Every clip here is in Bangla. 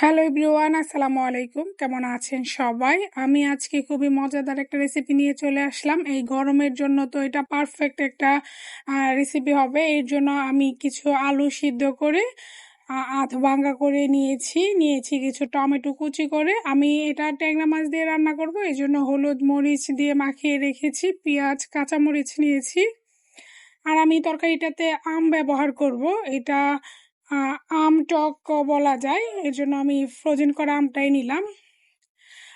হ্যালো এভরিওয়ান, আসসালামু আলাইকুম। কেমন আছেন সবাই? আমি আজকে খুবই মজাদার একটা রেসিপি নিয়ে চলে আসলাম। এই গরমের জন্য তো এটা পারফেক্ট একটা রেসিপি হবে। এর জন্য আমি কিছু আলু সিদ্ধ করে আধ ভাঙ্গা করে নিয়েছি। নিয়েছি কিছু টমেটো কুচি করে। আমি এটা ট্যাংরা মাছ দিয়ে রান্না করব। এই জন্য হলুদ মরিচ দিয়ে মাখিয়ে রেখেছি, পেঁয়াজ, কাঁচামরিচ নিয়েছি। আর আমি তরকারিটাতে আম ব্যবহার করব। এটা আম টক বলা যায়। এর জন্য আমি ফ্রোজেন করা আমটাই নিলাম।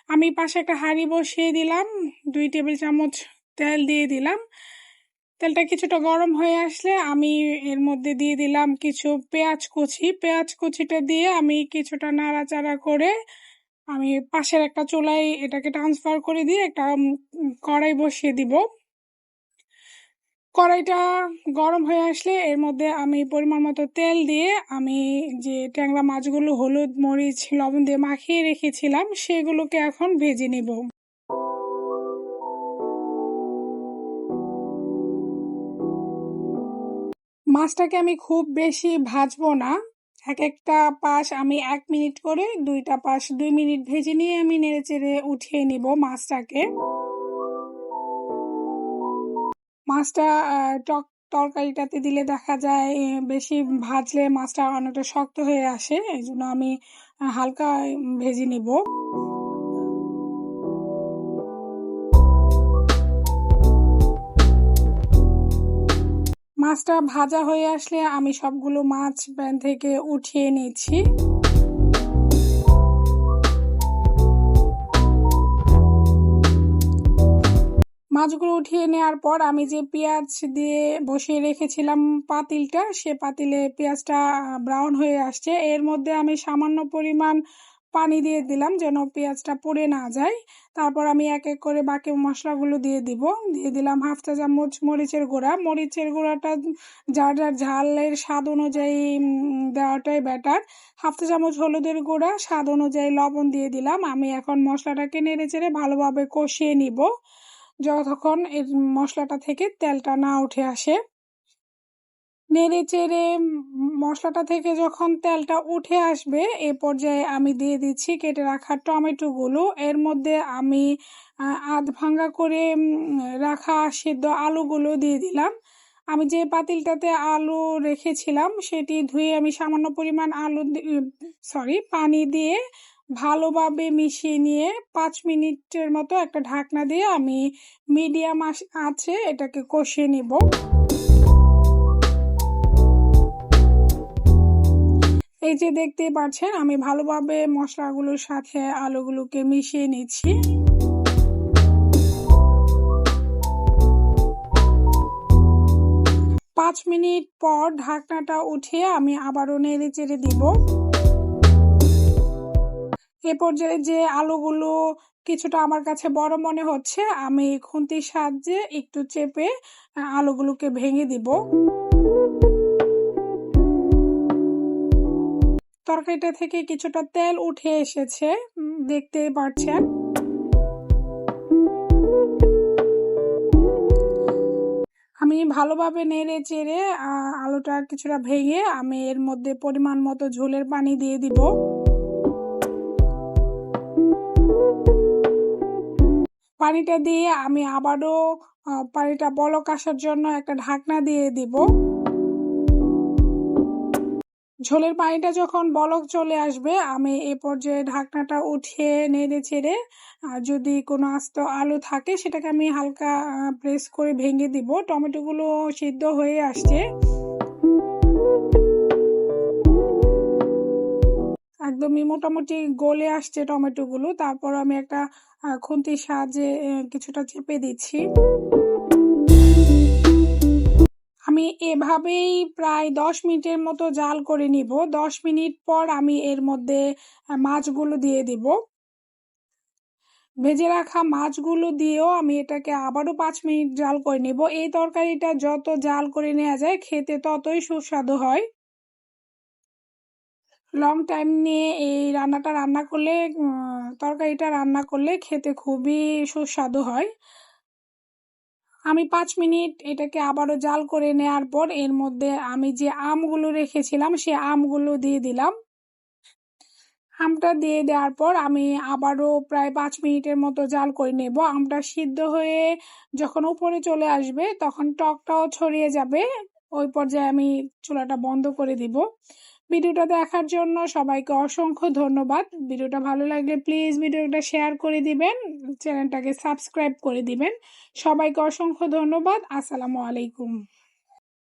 আমি পাশে একটা হাঁড়ি বসিয়ে দিলাম। দুই টেবিল চামচ তেল দিয়ে দিলাম। তেলটা কিছুটা গরম হয়ে আসলে আমি এর মধ্যে দিয়ে দিলাম কিছু পেঁয়াজ কুচি। পেঁয়াজ কুচিটা দিয়ে আমি কিছুটা নাড়াচাড়া করে আমি পাশের একটা চুলায় এটাকে ট্রান্সফার করে দিয়ে একটা কড়াই বসিয়ে দিব। কড়াইটা গরম হয়ে আসলে এর মধ্যে আমি পরিমাণ মতো তেল দিয়ে আমি যে ট্যাংরা মাছগুলো, হলুদ, মরিচ, লবণ দিয়ে মাখিয়ে রেখেছিলাম, সেগুলোকে এখন ভেজে নিব। মাছটাকে আমি খুব বেশি ভাজবো না। এক একটা পাশ আমি এক মিনিট করে দুইটা পাশ দুই মিনিট ভেজে নিয়ে আমি নেড়ে চেড়ে উঠিয়ে নিব মাছটাকে। মাছটা টক তরকারিটাতে দিলে দেখা যায় বেশি ভাজলে মাছটা অনেকটা শক্ত হয়ে আসে। এই জন্য আমি হালকা ভেজে নিব। মাছটা ভাজা হয়ে আসলে আমি সবগুলো মাছ প্যান থেকে উঠিয়ে নিচ্ছি। মাছগুলো উঠিয়ে নেওয়ার পর আমি যে পেঁয়াজ দিয়ে বসিয়ে রেখেছিলাম পাতিলটা, সে পাতিলে পেঁয়াজটা ব্রাউন হয়ে আসছে। এর মধ্যে আমি সামান্য পরিমাণ পানি দিয়ে দিলাম যেন পেঁয়াজটা পুড়ে না যায়। তারপর আমি এক এক করে বাকি মশলাগুলো দিয়ে দিব। দিয়ে দিলাম হাফ চা চামচ মরিচের গুঁড়া। মরিচের গুঁড়াটা যার যার ঝালের স্বাদ অনুযায়ী দেওয়াটাই বেটার হাফ চা চামচ হলুদের গুঁড়া, স্বাদ অনুযায়ী লবণ দিয়ে দিলাম। আমি এখন মশলাটাকে নেড়ে চেড়ে ভালোভাবে কষিয়ে নিব। যতক্ষণ এর মশলাটা থেকে তেলটা না উঠে আসে। নেড়ে চেড়ে মশলাটা থেকে যখন তেলটা উঠে আসবে, এ পর্যায়ে আমি দিয়ে দিচ্ছি কেটে রাখা টমেটোগুলো। এর মধ্যে আমি আধ ভাঙ্গা করে রাখা সিদ্ধ আলুগুলো দিয়ে দিলাম। আমি যে পাতিলটাতে আলু রেখেছিলাম, সেটি ধুয়ে আমি সামান্য পরিমাণ আলু সরি পানি দিয়ে ভালোভাবে মিশিয়ে নিয়ে পাঁচ মিনিটের মতো একটা ঢাকনা দিয়ে আমি মিডিয়াম আছে এটাকে কষিয়ে নিব। এই যে দেখতেই পাচ্ছেন, আমি ভালোভাবে মশলাগুলোর সাথে আলুগুলোকে মিশিয়ে নিচ্ছি। পাঁচ মিনিট পর ঢাকনাটা উঠিয়ে আমি আবারও নেড়ে চেড়ে দিব। এ পর্যায়ে যে আলুগুলো কিছুটা আমার কাছে বড় মনে হচ্ছে আমি খুন্তির সাহায্যে একটু চেপে আলুগুলোকে ভেঙে দিব। তরকারিটা থেকে কিছুটা তেল উঠে এসেছে উম, দেখতেই পাচ্ছেন আমি ভালোভাবে নেড়ে চেড়ে আলুটা কিছুটা ভেঙে আমি এর মধ্যে পরিমাণ মতো ঝোলের পানি দিয়ে দিব। পানিটা দিয়ে আমি আবারও পানিটা বলক আসার জন্য একটা ঢাকনা দিয়ে দিব। ঝোলের পানিটা যখন বলক চলে আসবে, আমি এ পর্যায়ে ঢাকনাটা উঠিয়ে নেড়ে ছেড়ে আর যদি কোনো আস্ত আলু থাকে, সেটাকে আমি হালকা প্রেস করে ভেঙে দিব। টমেটোগুলো সিদ্ধ হয়ে আসছে। একদমই মোটামুটি গলে আসছে টমেটোগুলো তারপর আমি একটা খুন্তির সাহায্যে কিছুটা চেপে দিচ্ছি। আমি এভাবেই প্রায় দশ মিনিটের মতো জাল করে নিব। দশ মিনিট পর আমি এর মধ্যে মাছগুলো দিয়ে দিব। ভেজে রাখা মাছগুলো দিয়েও আমি এটাকে আবারও পাঁচ মিনিট জাল করে নিব। এই তরকারিটা যত জাল করে নেওয়া যায়, খেতে ততই সুস্বাদু হয়। লং টাইম নিয়ে এই রান্নাটা রান্না করলে তরকারিটা রান্না করলে খেতে খুবই সুস্বাদু হয়। আমি পাঁচ মিনিট এটাকে আবারও জাল করে নেওয়ার পর এর মধ্যে আমি যে আমগুলো রেখেছিলাম, সে আমগুলো দিয়ে দিলাম। আমটা দিয়ে দেওয়ার পর আমি আবারও প্রায় পাঁচ মিনিটের মতো জাল করে নেব। আমটা সিদ্ধ হয়ে যখন উপরে চলে আসবে, তখন টকটাও ছড়িয়ে যাবে। ওই পর্যায়ে আমি চুলাটা বন্ধ করে দিব। ভিডিওটা দেখার জন্য সবাইকে অসংখ্য ধন্যবাদ। ভিডিওটা ভালো লাগলে প্লিজ ভিডিওটা শেয়ার করে দিবেন, চ্যানেলটাকে সাবস্ক্রাইব করে দিবেন। সবাইকে অসংখ্য ধন্যবাদ। আসসালামু আলাইকুম।